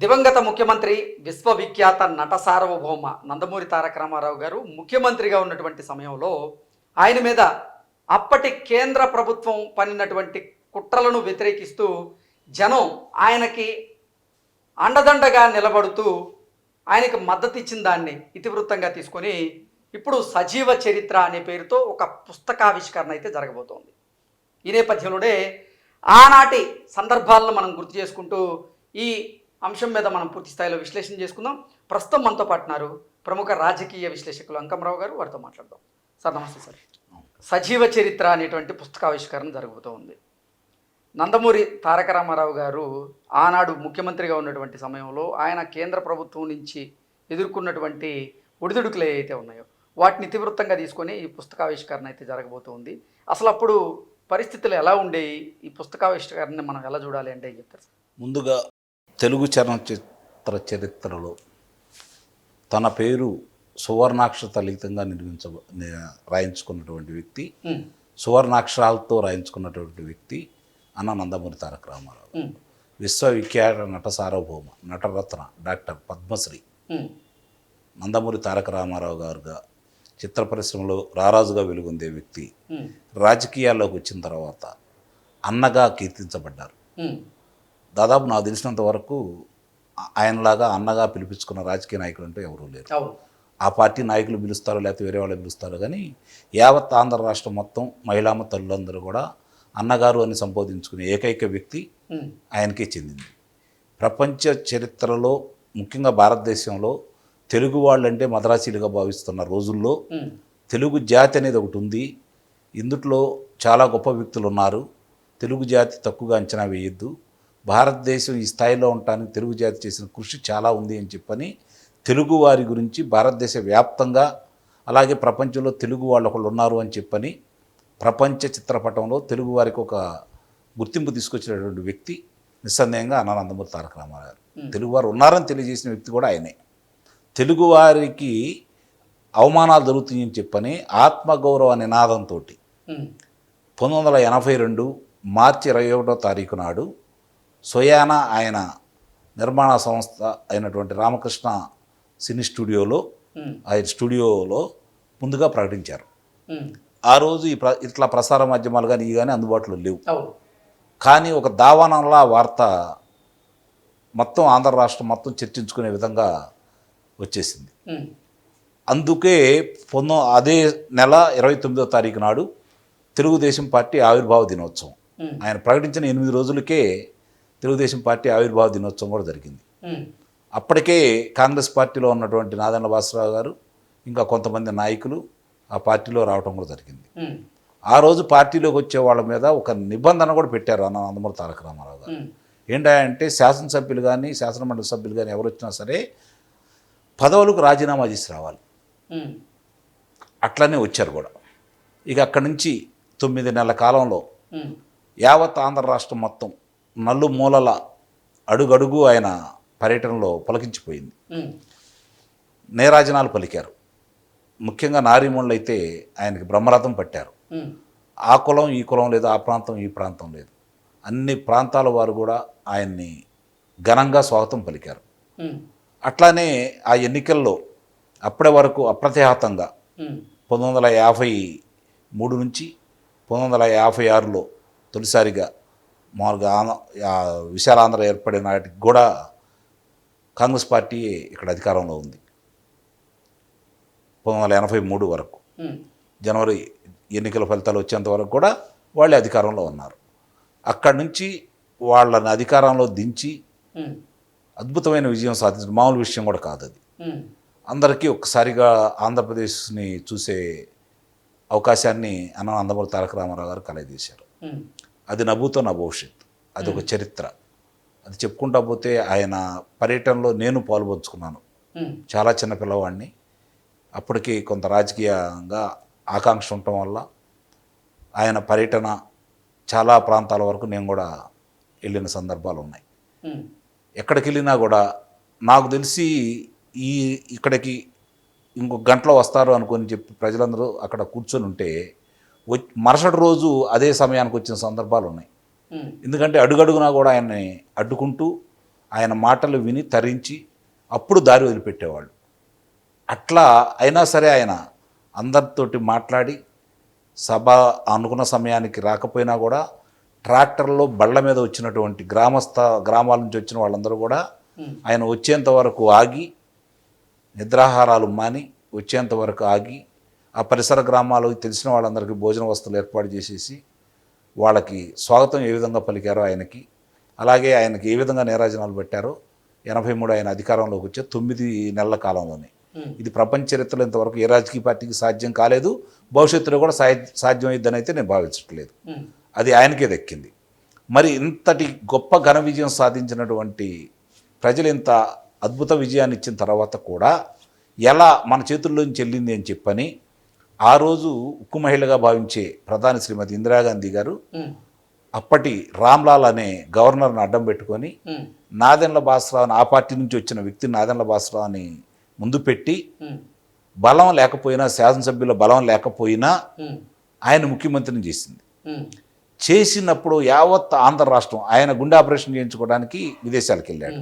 దివంగత ముఖ్యమంత్రి విశ్వవిఖ్యాత నట సార్వభౌమ నందమూరి తారక రామారావు గారు ముఖ్యమంత్రిగా ఉన్నటువంటి సమయంలో ఆయన మీద అప్పటి కేంద్ర ప్రభుత్వం పనినటువంటి కుట్రలను వ్యతిరేకిస్తూ జనం ఆయనకి అండదండగా నిలబడుతూ ఆయనకి మద్దతు ఇచ్చిన దాన్ని ఇతివృత్తంగా తీసుకొని ఇప్పుడు సజీవ చరిత్ర అనే పేరుతో ఒక పుస్తకావిష్కరణ అయితే జరగబోతోంది. ఈ నేపథ్యంలోనే ఆనాటి సందర్భాలను మనం గుర్తు చేసుకుంటూ ఈ అంశం మీద మనం పూర్తి స్థాయిలో విశ్లేషణ చేసుకుందాం. ప్రస్తుతం మనతో పాటున్నారు ప్రముఖ రాజకీయ విశ్లేషకులు అంకమరావు గారు. వారితో మాట్లాడదాం. సార్ నమస్తే సార్. సజీవ చరిత్ర అనేటువంటి పుస్తకావిష్కరణ జరుగుతూ ఉంది. నందమూరి తారక రామారావు గారు ఆనాడు ముఖ్యమంత్రిగా ఉన్నటువంటి సమయంలో ఆయన కేంద్ర ప్రభుత్వం నుంచి ఎదుర్కొన్నటువంటి ఒడిదుడుకులు ఏవైతే ఉన్నాయో వాటిని ఇతివృత్తంగా తీసుకొని ఈ పుస్తకావిష్కరణ అయితే జరగబోతోంది అసలు అప్పుడు పరిస్థితులు ఎలా ఉండేవి ఈ పుస్తకావిష్కరణని మనం ఎలా చూడాలి అంటే ఏం చెప్తారు ముందుగా తెలుగు చలనచిత్ర చరిత్రలో తన పేరు సువర్ణాక్షర లిఖితంగా నిర్మించ రాయించుకున్నటువంటి వ్యక్తి సువర్ణాక్షరాలతో రాయించుకున్నటువంటి వ్యక్తి అన్న నందమూరి తారక రామారావు. విశ్వవిఖ్యాత నట సార్వభౌమ నటరత్న డాక్టర్ పద్మశ్రీ. నందమూరి తారక రామారావు గారుగా చిత్ర పరిశ్రమలో రారాజుగా వెలుగొందే వ్యక్తి రాజకీయాల్లోకి వచ్చిన తర్వాత అన్నగా కీర్తించబడ్డారు. దాదాపు నాకు తెలిసినంత వరకు ఆయనలాగా అన్నగా పిలిపించుకున్న రాజకీయ నాయకులు అంటే ఎవరూ లేరు. ఆ పార్టీ నాయకులు పిలుస్తారో లేకపోతే వేరే వాళ్ళు పిలుస్తారో కానీ యావత్ ఆంధ్ర రాష్ట్రం మొత్తం మహిళామ తల్లులందరూ కూడా అన్నగారు అని సంబోధించుకునే ఏకైక వ్యక్తి ఆయనకే చెందింది. ప్రపంచ చరిత్రలో ముఖ్యంగా భారతదేశంలో తెలుగు వాళ్ళంటే మద్రాసీలుగా భావిస్తున్న రోజుల్లో తెలుగు జాతి అనేది ఒకటి ఉంది. ఇందుట్లో చాలా గొప్ప వ్యక్తులు ఉన్నారు. తెలుగు జాతి తక్కువగా అంచనా వేయొద్దు. భారతదేశం ఈ స్థాయిలో ఉండటానికి తెలుగు జాతి చేసిన కృషి చాలా ఉంది అని చెప్పని తెలుగు వారి గురించి భారతదేశ వ్యాప్తంగా అలాగే ప్రపంచంలో తెలుగు వాళ్ళు ఒకళ్ళు ఉన్నారు అని చెప్పని ప్రపంచ చిత్రపటంలో తెలుగు వారికి ఒక గుర్తింపు తీసుకొచ్చినటువంటి వ్యక్తి నిస్సందేహంగా అనానందమూరి తారక రామారావు గారు. తెలుగువారు ఉన్నారని తెలియజేసిన వ్యక్తి కూడా ఆయనే. తెలుగువారికి అవమానాలు జరుగుతున్నాయని చెప్పని ఆత్మగౌరవ నినాదంతో పంతొమ్మిది వందల ఎనభై రెండు మార్చి ఇరవై ఒకటో తారీఖు నాడు స్వయాన ఆయన నిర్మాణ సంస్థ అయినటువంటి రామకృష్ణ సినీ స్టూడియోలో ఆయన స్టూడియోలో ముందుగా ప్రకటించారు. ఆ రోజు ఈ ప్ర ఇట్లా ప్రసార మాధ్యమాలు కానీ ఇవి కానీ అందుబాటులో లేవు. కానీ ఒక దావానంలా వార్త మొత్తం ఆంధ్ర రాష్ట్రం మొత్తం చర్చించుకునే విధంగా వచ్చేసింది. అందుకే పొంద అదే నెల ఇరవై తొమ్మిదో తారీఖు నాడు తెలుగుదేశం పార్టీ ఆవిర్భావ దినోత్సవం. ఆయన ప్రకటించిన ఎనిమిది రోజులకే తెలుగుదేశం పార్టీ ఆవిర్భావ దినోత్సవం కూడా జరిగింది. అప్పటికే కాంగ్రెస్ పార్టీలో ఉన్నటువంటి నాదెండ్ల భాస్కరరావు గారు ఇంకా కొంతమంది నాయకులు ఆ పార్టీలో రావడం కూడా జరిగింది. ఆ రోజు పార్టీలోకి వచ్చే వాళ్ళ మీద ఒక నిబంధన కూడా పెట్టారు అన్న నందమూరి తారక రామారావు గారు. ఏంటంటే శాసనసభ్యులు కానీ శాసనమండలి సభ్యులు కానీ ఎవరు వచ్చినా సరే పదవులకు రాజీనామా చేసి రావాలి. అట్లనే వచ్చారు కూడా. ఇక అక్కడి నుంచి తొమ్మిది నెలల కాలంలో యావత్ ఆంధ్ర రాష్ట్రం మొత్తం నల్లు మూలల అడుగడుగు ఆయన పర్యటనలో పులకించిపోయింది. నేరాజనాలు పలికారు. ముఖ్యంగా నారీమణులు అయితే ఆయనకి బ్రహ్మరథం పట్టారు. ఆ కులం ఈ కులం లేదు ఆ ప్రాంతం ఈ ప్రాంతం లేదు. అన్ని ప్రాంతాల వారు కూడా ఆయన్ని ఘనంగా స్వాగతం పలికారు. అట్లానే ఆ ఎన్నికల్లో అప్పటి వరకు అప్రతిహతంగా పంతొమ్మిది వందల యాభై మూడు నుంచి పంతొమ్మిది వందల యాభై ఆరులో తొలిసారిగా మామూలుగా విశాలాంధ్ర ఏర్పడిన నాటికి కూడా కాంగ్రెస్ పార్టీ ఇక్కడ అధికారంలో ఉంది. పంతొమ్మిది వందల ఎనభై మూడు వరకు. జనవరి ఎన్నికల ఫలితాలు వచ్చేంత వరకు కూడా వాళ్ళే అధికారంలో ఉన్నారు. అక్కడి నుంచి వాళ్ళని అధికారంలో దించి అద్భుతమైన విజయం సాధించడం మామూలు విషయం కూడా కాదు అది. అందరికీ ఒక్కసారిగా ఆంధ్రప్రదేశ్ని చూసే అవకాశాన్ని అన్న నందమూరి తారక రామారావు గారు కలగజేశారు. ఉమ్, అది నవ్వుతో నా భవిష్యత్ అది ఒక చరిత్ర. అది చెప్పుకుంటా పోతే ఆయన పర్యటనలో నేను పాల్పంచుకున్నాను. చాలా చిన్న పిల్లవాడిని. అప్పటికి కొంత రాజకీయంగా ఆకాంక్ష ఉండటం వల్ల ఆయన పర్యటన చాలా ప్రాంతాల వరకు నేను కూడా వెళ్ళిన సందర్భాలు ఉన్నాయి. ఎక్కడికి వెళ్ళినా కూడా నాకు తెలిసి ఈ ఇక్కడికి ఇంకొక గంటలో వస్తారు అనుకొని చెప్పి ప్రజలందరూ అక్కడ కూర్చొని ఉంటే మరుసటి రోజు అదే సమయానికి వచ్చిన సందర్భాలు ఉన్నాయి. ఎందుకంటే అడుగడుగునా కూడా ఆయన్ని అడ్డుకుంటూ ఆయన మాటలు విని తరించి అప్పుడు దారి వదిలిపెట్టేవాళ్ళు. అట్లా అయినా సరే ఆయన అందరితోటి మాట్లాడి సభ అనుకున్న సమయానికి రాకపోయినా కూడా ట్రాక్టర్లో బళ్ళ మీద వచ్చినటువంటి గ్రామస్థ గ్రామాల నుంచి వచ్చిన వాళ్ళందరూ కూడా ఆయన వచ్చేంత వరకు ఆగి నిద్రాహారాలు మాని వచ్చేంత వరకు ఆగి ఆ పరిసర గ్రామాలు తెలిసిన వాళ్ళందరికీ భోజన వస్తువులు ఏర్పాటు చేసేసి వాళ్ళకి స్వాగతం ఏ విధంగా పలికారో ఆయనకి అలాగే ఆయనకి ఏ విధంగా నీరాజనాలు పెట్టారో ఎనభై మూడు ఆయన అధికారంలోకి వచ్చే తొమ్మిది నెలల కాలంలోనే. ఇది ప్రపంచ చరిత్రలో ఇంతవరకు ఏ రాజకీయ పార్టీకి సాధ్యం కాలేదు భవిష్యత్తులో కూడా సాధ్యం సాధ్యమైద్దని అయితే నేను భావించట్లేదు. అది ఆయనకే దక్కింది. మరి ఇంతటి గొప్ప ఘన విజయం సాధించినటువంటి ప్రజలు ఇంత అద్భుత విజయాన్ని ఇచ్చిన తర్వాత కూడా ఎలా మన చేతుల్లోంచి చెల్లింది అని చెప్పని ఆ రోజు ఉక్కు మహిళగా భావించే ప్రధాని శ్రీమతి ఇందిరాగాంధీ గారు అప్పటి రామ్లాల్ అనే గవర్నర్ని అడ్డం పెట్టుకొని నాదెండ్ల బాసరావుని ఆ పార్టీ నుంచి వచ్చిన వ్యక్తి నాదెండ్ల బాసరావుని ముందు పెట్టి బలం లేకపోయినా శాసనసభ్యుల బలం లేకపోయినా ఆయన ముఖ్యమంత్రిని చేసింది. చేసినప్పుడు యావత్ ఆంధ్ర రాష్ట్రం ఆయన గుండె ఆపరేషన్ చేయించుకోవడానికి విదేశాలకు వెళ్ళాడు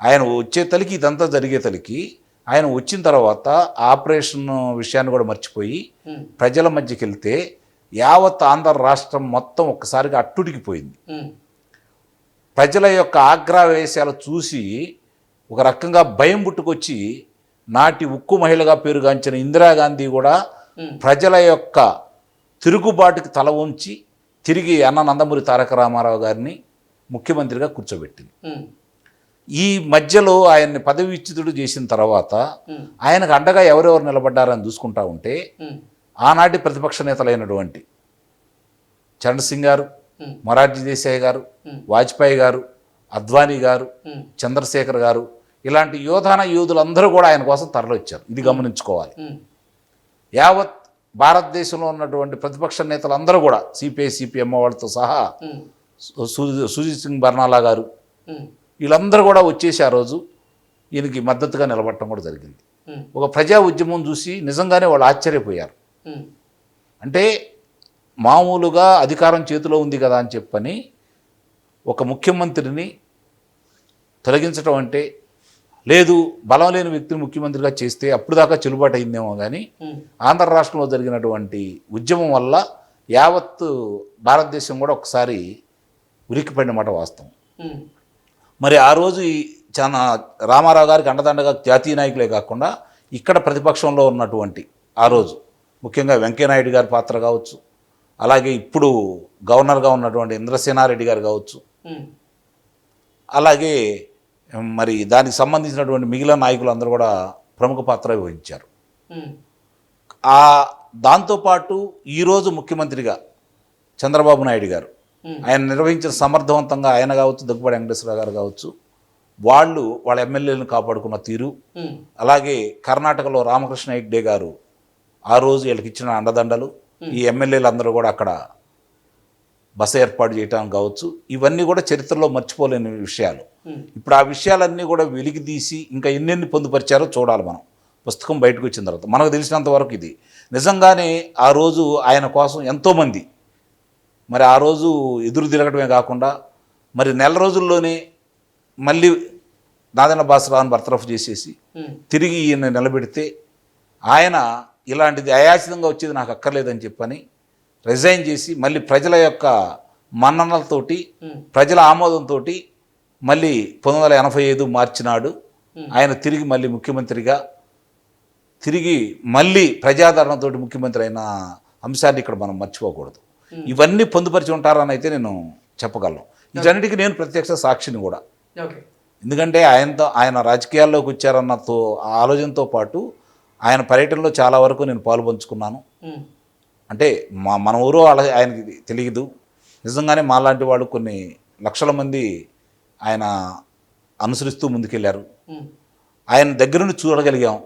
ఆయన వచ్చే తలికి ఇదంతా జరిగే తలికి ఆయన వచ్చిన తర్వాత ఆపరేషన్ విషయాన్ని కూడా మర్చిపోయి ప్రజల మధ్యకి వెళ్తే యావత్ ఆంధ్ర రాష్ట్రం మొత్తం ఒక్కసారిగా అట్టుడికిపోయింది. ప్రజల యొక్క ఆగ్రహవేశాలు చూసి ఒక రకంగా భయం పుట్టుకొచ్చి నాటి ఉక్కు మహిళగా పేరుగాంచిన ఇందిరాగాంధీ కూడా ప్రజల యొక్క తిరుగుబాటుకి తల ఉంచి తిరిగి అన్న నందమూరి తారక రామారావు గారిని ముఖ్యమంత్రిగా కూర్చోబెట్టింది. ఈ మధ్యలో ఆయన్ని పదవి విచ్యుతుడు చేసిన తర్వాత ఆయనకు అండగా ఎవరెవరు నిలబడ్డారని చూసుకుంటా ఉంటే ఆనాటి ప్రతిపక్ష నేతలైనటువంటి చరణ్ సింగ్ గారు మొరార్జీ దేశాయ్ గారు వాజ్పేయి గారు అద్వానీ గారు చంద్రశేఖర్ గారు ఇలాంటి యోధాన యోధులందరూ కూడా ఆయన కోసం తరలిచ్చారు. ఇది గమనించుకోవాలి. యావత్ భారతదేశంలో ఉన్నటువంటి ప్రతిపక్ష నేతలందరూ కూడా సిపిఐ సిపిఎం వాళ్ళతో సహా సుజిత్ సింగ్ బర్నాలా గారు వీళ్ళందరూ కూడా వచ్చేసి ఆ రోజు ఈయనకి మద్దతుగా నిలబడటం కూడా జరిగింది. ఒక ప్రజా ఉద్యమం చూసి నిజంగానే వాళ్ళు ఆశ్చర్యపోయారు. అంటే మామూలుగా అధికారం చేతిలో ఉంది కదా అని చెప్పని ఒక ముఖ్యమంత్రిని తొలగించడం అంటే లేదు బలం లేని వ్యక్తిని ముఖ్యమంత్రిగా చేస్తే అప్పుడు దాకా చెల్లుబాటు అయిందేమో కానీ ఆంధ్ర రాష్ట్రంలో జరిగినటువంటి ఉద్యమం వల్ల యావత్ భారతదేశం కూడా ఒకసారి ఉలిక్కిపడిన మాట వాస్తవం. మరి ఆ రోజు ఈ చాలా రామారావు గారికి అండదండగా జాతీయ నాయకులే కాకుండా ఇక్కడ ప్రతిపక్షంలో ఉన్నటువంటి ఆ రోజు ముఖ్యంగా వెంకయ్యనాయుడు గారి పాత్ర కావచ్చు అలాగే ఇప్పుడు గవర్నర్గా ఉన్నటువంటి ఇంద్రసేనారెడ్డి గారు కావచ్చు అలాగే మరి దానికి సంబంధించినటువంటి మిగిలిన నాయకులు అందరూ కూడా ప్రముఖ పాత్ర వహించారు. ఆ దాంతోపాటు ఈరోజు ముఖ్యమంత్రిగా చంద్రబాబు నాయుడు గారు ఆయన నిర్వహించిన సమర్థవంతంగా ఆయన కావచ్చు దగ్గుబాటి వెంకటేశ్వర గారు కావచ్చు వాళ్ళు వాళ్ళ ఎమ్మెల్యేలను కాపాడుకున్న తీరు. ఉమ్, అలాగే కర్ణాటకలో రామకృష్ణ హెగ్డే గారు ఆ రోజు వీళ్ళకి ఇచ్చిన అండదండలు. ఈ ఎమ్మెల్యేలు అందరూ కూడా అక్కడ బస ఏర్పాటు చేయటం కావచ్చు. ఇవన్నీ కూడా చరిత్రలో మర్చిపోలేని విషయాలు. ఇప్పుడు ఆ విషయాలన్నీ కూడా వెలికి తీసి ఇంకా ఎన్నెన్ని పొందుపరిచారో చూడాలి మనం. పుస్తకం బయటకు వచ్చిన తర్వాత. మనకు తెలిసినంత వరకు ఇది. నిజంగానే ఆ రోజు ఆయన కోసం ఎంతోమంది మరి ఆ రోజు ఎదురు తిరగడమే కాకుండా మరి నెల రోజుల్లోనే మళ్ళీ నాదన బాసరావుని బర్తరఫ్ చేసేసి తిరిగి ఈయన నిలబెడితే ఆయన ఇలాంటిది అయాచితంగా వచ్చేది నాకు అక్కర్లేదని చెప్పని రిజైన్ చేసి మళ్ళీ ప్రజల యొక్క మన్ననలతోటి ప్రజల ఆమోదంతో మళ్ళీ పంతొమ్మిది వందల ఎనభై ఐదు మార్చి నాడు Hmm. ఆయన తిరిగి మళ్ళీ ముఖ్యమంత్రిగా తిరిగి మళ్ళీ ప్రజాదరణతోటి ముఖ్యమంత్రి అయిన అంశాన్ని ఇక్కడ మనం మర్చిపోకూడదు. ఇవన్నీ పొందుపరిచి ఉంటారని అయితే నేను చెప్పగలను. వీటన్నిటికీ నేను ప్రత్యక్ష సాక్షిని కూడా. ఎందుకంటే ఆయనతో ఆయన రాజకీయాల్లోకి వచ్చారన్నతో ఆ ఆలోచనతో పాటు ఆయన పర్యటనలో చాలా వరకు నేను పాలు పంచుకున్నాను. ఉమ్, అంటే మా మన ఊరు ఆయనకి తెలియదు. నిజంగానే మాలాంటి వాళ్ళు కొన్ని లక్షల మంది ఆయన అనుసరిస్తూ ముందుకెళ్ళారు ఉమ్, ఆయన దగ్గర నుండి చూడగలిగాం.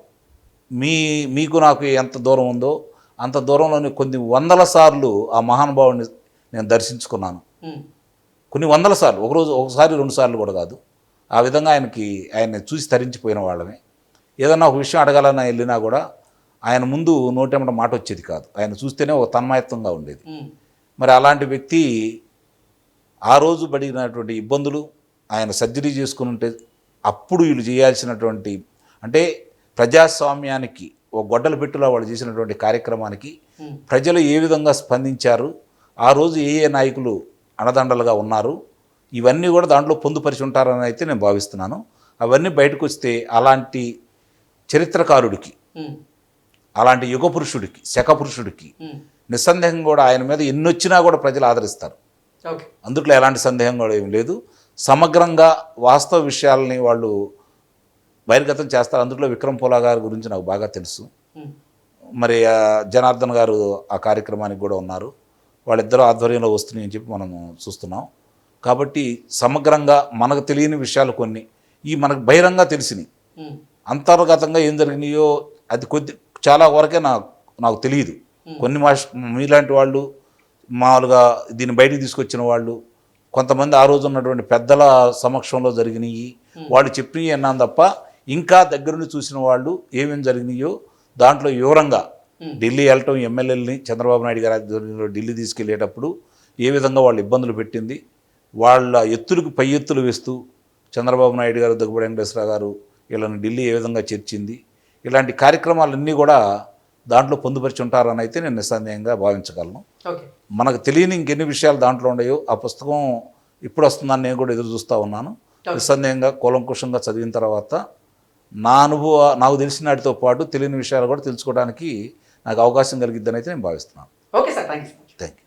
మీ మీకు నాకు ఎంత దూరం ఉందో అంత దూరంలోని కొన్ని వందల సార్లు ఆ మహానుభావుని నేను దర్శించుకున్నాను. కొన్ని వందల సార్లు ఒకరోజు ఒకసారి రెండు సార్లు కూడా కాదు. ఆ విధంగా ఆయనకి ఆయన చూసి తరించిపోయిన వాళ్ళమే. ఏదన్నా ఒక విషయం అడగాలని వెళ్ళినా కూడా ఆయన ముందు నోటెమ్మట మాట వచ్చేది కాదు. ఆయన చూస్తేనే ఒక తన్మయత్వంగా ఉండేది. మరి అలాంటి వ్యక్తి ఆ రోజు పడినటువంటి ఇబ్బందులు ఆయన సర్జరీ చేసుకుని ఉంటే అప్పుడు వీళ్ళు చేయాల్సినటువంటి అంటే ప్రజాస్వామ్యానికి ఓ గొడ్డల పెట్టులో వాళ్ళు చేసినటువంటి కార్యక్రమానికి ఉమ్, ప్రజలు ఏ విధంగా స్పందించారు? ఆ రోజు ఏ ఏ నాయకులు అణదండలుగా ఉన్నారు? ఇవన్నీ కూడా దాంట్లో పొందుపరిచి ఉంటారని అయితే నేను భావిస్తున్నాను. అవన్నీ బయటకు వస్తే అలాంటి చరిత్రకారుడికి ఉమ్, అలాంటి యుగ పురుషుడికి శక పురుషుడికి ఉమ్. నిస్సందేహం కూడా ఆయన మీద ఎన్నొచ్చినా కూడా ప్రజలు ఆదరిస్తారు. అందుట్లో ఎలాంటి సందేహం కూడా ఏం లేదు. సమగ్రంగా వాస్తవ విషయాలని వాళ్ళు బహిర్గతం చేస్తారు అందులో విక్రమ్ పోలా గారి గురించి నాకు బాగా తెలుసు. మరి జనార్దన్ గారు ఆ కార్యక్రమానికి కూడా ఉన్నారు. వాళ్ళిద్దరూ ఆధ్వర్యంలో వస్తున్నాయి అని చెప్పి మనము చూస్తున్నాం. కాబట్టి సమగ్రంగా మనకు తెలియని విషయాలు కొన్ని ఈ మనకు బహిరంగ తెలిసినాయి. ఉమ్, అంతర్గతంగా ఏం జరిగినాయో అది కొద్ది చాలా వరకే నాకు నాకు తెలియదు. కొన్ని మాస్ మీలాంటి వాళ్ళు మామూలుగా దీన్ని బయటికి తీసుకొచ్చిన వాళ్ళు కొంతమంది ఆ రోజు ఉన్నటువంటి పెద్దల సమక్షంలో జరిగినాయి. వాళ్ళు చెప్పినవి అన్నాను తప్ప ఇంకా దగ్గరుండి చూసిన వాళ్ళు ఏమేమి జరిగినాయో దాంట్లో వివరంగా ఢిల్లీ వెళ్ళటం ఎమ్మెల్యేలని చంద్రబాబు నాయుడు గారి ఆధ్వర్యంలో ఢిల్లీ తీసుకెళ్ళేటప్పుడు ఏ విధంగా వాళ్ళు ఇబ్బందులు పెట్టింది వాళ్ళ ఎత్తులకు పై ఎత్తులు వేస్తూ చంద్రబాబు నాయుడు గారు దగ్గుబడి వెంకటేశ్వర గారు వీళ్ళని ఢిల్లీ ఏ విధంగా చర్చింది ఇలాంటి కార్యక్రమాలన్నీ కూడా దాంట్లో పొందుపరిచి ఉంటారని అయితే నేను నిస్సందేహంగా భావించగలను. మనకు తెలియని ఇంకెన్ని విషయాలు దాంట్లో ఉన్నాయో ఆ పుస్తకం ఇప్పుడు వస్తుందని నేను కూడా ఎదురు చూస్తూ ఉన్నాను. నిస్సందేహంగా కూలంకుషంగా చదివిన తర్వాత నా అనుభవ నాకు తెలిసిన వాటితో పాటు తెలియని విషయాలు కూడా తెలుసుకోవడానికి నాకు అవకాశం కలిగిద్దని అయితే నేను భావిస్తున్నాను. Okay sir thank you thank you